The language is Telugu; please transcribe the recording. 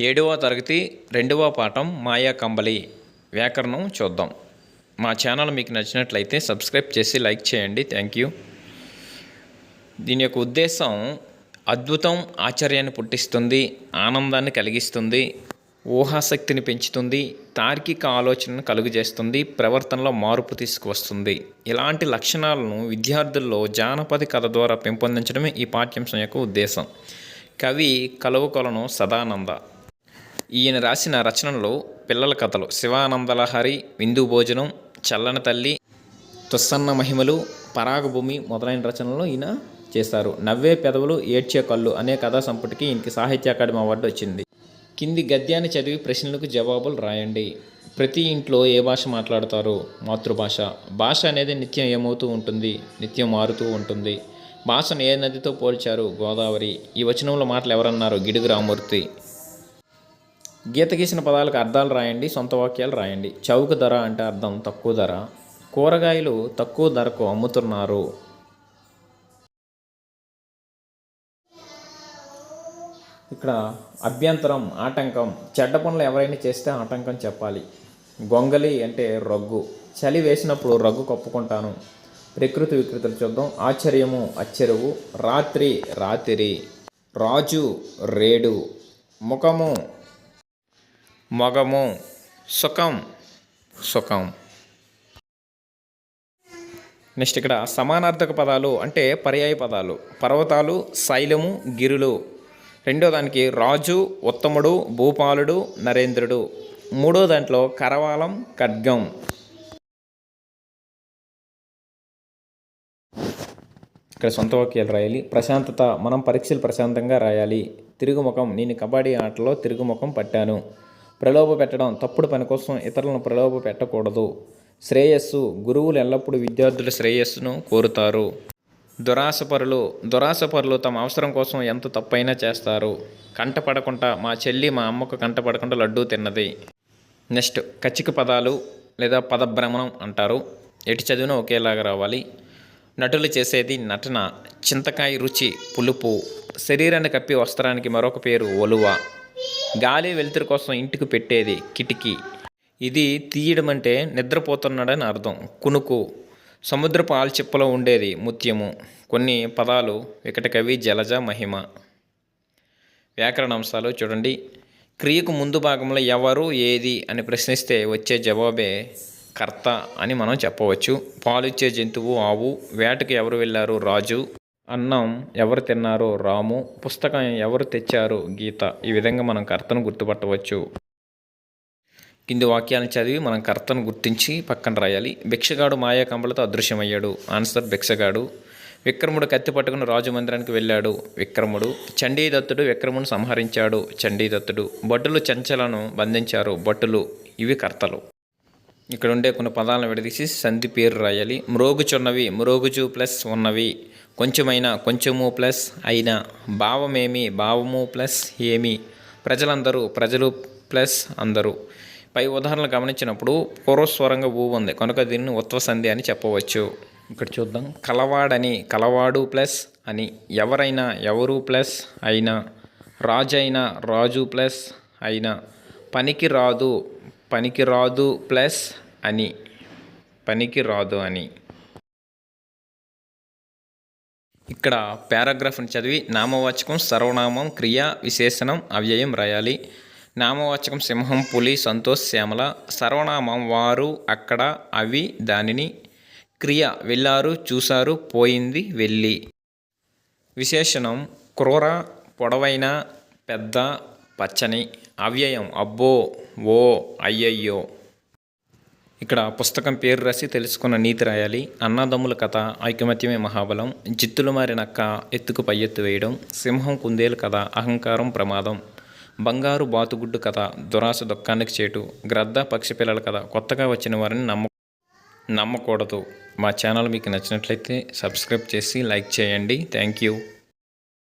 ఏడవ తరగతి రెండవ పాఠం మాయా కంబలి వ్యాకరణం చూద్దాం. మా ఛానల్ మీకు నచ్చినట్లయితే సబ్స్క్రైబ్ చేసి లైక్ చేయండి. Thank you. దీని యొక్క ఉద్దేశం అద్భుతం ఆశ్చర్యాన్ని పుట్టిస్తుంది ఆనందాన్ని కలిగిస్తుంది ఊహాశక్తిని పెంచుతుంది తార్కిక ఆలోచనను కలుగజేస్తుంది ప్రవర్తనలో మార్పు తీసుకువస్తుంది. ఇలాంటి లక్షణాలను విద్యార్థుల్లో జానపద కథ ద్వారా పెంపొందించడమే ఈ పాఠ్యాంశం యొక్క ఉద్దేశం. కవి కలువకొలను సదానంద. ఈయన రాసిన రచనలు పిల్లల కథలు. శివానందలహరి విందు భోజనం చల్లని తల్లి తుస్సన్న మహిమలు పరాగభూమి మొదలైన రచనలు ఈయన చేశారు నవ్వే పెదవులు ఏడ్చే కళ్ళు అనే కథా సంపుటికి ఈయనకి సాహిత్య అకాడమీ అవార్డు వచ్చింది. కింది గద్యాన్ని చదివి ప్రశ్నలకు జవాబులు రాయండి. ప్రతి ఇంట్లో ఏ భాష మాట్లాడతారు? మాతృభాష. భాష అనేది నిత్యం ఏమవుతూ ఉంటుంది? నిత్యం మారుతూ ఉంటుంది. భాషను ఏ నదితో పోల్చారు? గోదావరి. ఈ వచనంలో మాటలు ఎవరన్నారు? గిడుగు రామూర్తి. గీత గీసిన పదాలకు అర్థాలు రాయండి సొంత వాక్యాలు రాయండి. చౌక ధర అంటే అర్థం తక్కువ ధర. కూరగాయలు తక్కువ ధరకు అమ్ముతున్నారు. ఇక్కడ అభ్యంతరం ఆటంకం. చెడ్డ పనులు ఎవరైనా చేస్తే ఆటంకం చెప్పాలి. గొంగలి అంటే రగ్గు. చలి వేసినప్పుడు రగ్గు కప్పుకుంటాను. ప్రకృతి వికృతులు చూద్దాం. ఆశ్చర్యము అచ్చెరువు. రాత్రి రాత్రి. రాజు రేడు. ముఖము మొగము సుఖం సుఖం. నెక్స్ట్ ఇక్కడ సమానార్థక పదాలు అంటే పర్యాయ పదాలు. పర్వతాలు శైలము గిరులు. రెండో దానికి రాజు ఉత్తముడు భూపాలుడు నరేంద్రుడు. మూడో దాంట్లో కరవాలం ఖడ్గం. ఇక్కడ సొంత వాక్యాలు రాయాలి. ప్రశాంతత మనం పరీక్షలు ప్రశాంతంగా రాయాలి. తిరుగుముఖం నేను కబడ్డీ ఆటలో తిరుగుముఖం పట్టాను. ప్రలోభ పెట్టడం తప్పుడు పని కోసం ఇతరులను ప్రలోభ పెట్టకూడదు శ్రేయస్సు గురువులు ఎల్లప్పుడూ విద్యార్థుల శ్రేయస్సును కోరుతారు. దురాశపరులు దురాశపరులు తమ అవసరం కోసం ఎంత తప్పైనా చేస్తారు. కంటపడకుండా మా చెల్లి మా అమ్మకు కంటపడకుండా లడ్డూ తిన్నది. నెక్స్ట్ కచ్చిక పదాలు లేదా పదభ్రమణం అంటారు. ఎటు చదివినా ఒకేలాగా రావాలి. నటులు చేసేది నటన చింతకాయ రుచి పులుపు శరీరాన్ని కప్పి వస్త్రానికి మరొక పేరు ఒలువ. గాలి వెలుతురు కోసం ఇంటికి పెట్టేది కిటికీ. ఇది తీయడం అంటే నిద్రపోతున్నాడని అర్థం. కునుకు. సముద్రపు ఆల్చిప్పలో ఉండేది ముత్యము. కొన్ని పదాలు వికటకవి జలజ మహిమ. వ్యాకరణ అంశాలు చూడండి. క్రియకు ముందు భాగంలో ఎవరు ఏది అని ప్రశ్నిస్తే వచ్చే జవాబే కర్త అని మనం చెప్పవచ్చు. పాలిచ్చే జంతువు ఆవు. వేటకు ఎవరు వెళ్ళారు? రాజు. అన్నం ఎవరు తిన్నారు రాము పుస్తకం ఎవరు తెచ్చారు గీత ఈ విధంగా మనం కర్తను గుర్తుపట్టవచ్చు. కింది వాక్యాలను చదివి మనం కర్తను గుర్తించి పక్కన రాయాలి. భిక్షగాడు మాయా కంబలతో అదృశ్యమయ్యాడు. ఆన్సర్ భిక్షగాడు. విక్రముడు కత్తి పట్టుకుని రాజు మందిరానికి వెళ్ళాడు. విక్రముడు చండీదత్తుడు విక్రమును సంహరించాడు. చండీదత్తుడు భటులు చెంచలను బంధించారు. భటులు ఇవి కర్తలు. ఇక్కడ ఉండే కొన్ని పదాలను విడదీసి సంధి పేరు రాయాలి. మ్రోగుచున్నవి మ్రోగుచు ప్లస్ ఉన్నవి. కొంచెమైనా కొంచెము ప్లస్ అయినా భావమేమి భావము ప్లస్ ఏమి? ప్రజలందరూ ప్రజలు ప్లస్ అందరూ. పై ఉదాహరణలు గమనించినప్పుడు పూర్వస్వరంగా ఊ ఉంది. కనుక దీన్ని ఉత్వ సంధి అని చెప్పవచ్చు. ఇక్కడ చూద్దాం. కలవాడని కలవాడు ప్లస్ అని ఎవరైనా ఎవరు ప్లస్ అయినా రాజు అయినా రాజు ప్లస్ అయినా పనికి రాదు పనికి రాదు ప్లస్ అని పనికి రాదు అని. ఇక్కడ పారాగ్రాఫ్ని చదివి నామవాచకం సర్వనామం క్రియ విశేషణం అవ్యయం రాయాలి. నామవాచకం సింహం పులి సంతోష్ శ్యామల. సర్వనామం వారు అక్కడ అవి దానిని. క్రియ వెళ్ళారు చూశారు పోయింది వెళ్ళి. విశేషణం క్రూర పొడవైన పెద్ద పచ్చని. అవ్యయం అబ్బో ఓ అయ్యయ్యో. ఇక్కడ పుస్తకం పేరు రాసి తెలుసుకున్న నీతి రాయాలి. అన్నదమ్ముల కథ ఐకమత్యమే మహాబలం జిత్తులు మారినక్క ఎత్తుకు పై ఎత్తు వేయడం సింహం కుందేలు కథ అహంకారం ప్రమాదం బంగారు బాతుగుడ్డు కథ దురాశ దుఃఖానికి చేటు గ్రద్ద పక్షి పిల్లల కథ కొత్తగా వచ్చిన వారిని నమ్మ నమ్మకూడదు. మా ఛానల్ మీకు నచ్చినట్లయితే సబ్స్క్రైబ్ చేసి లైక్ చేయండి. Thank you.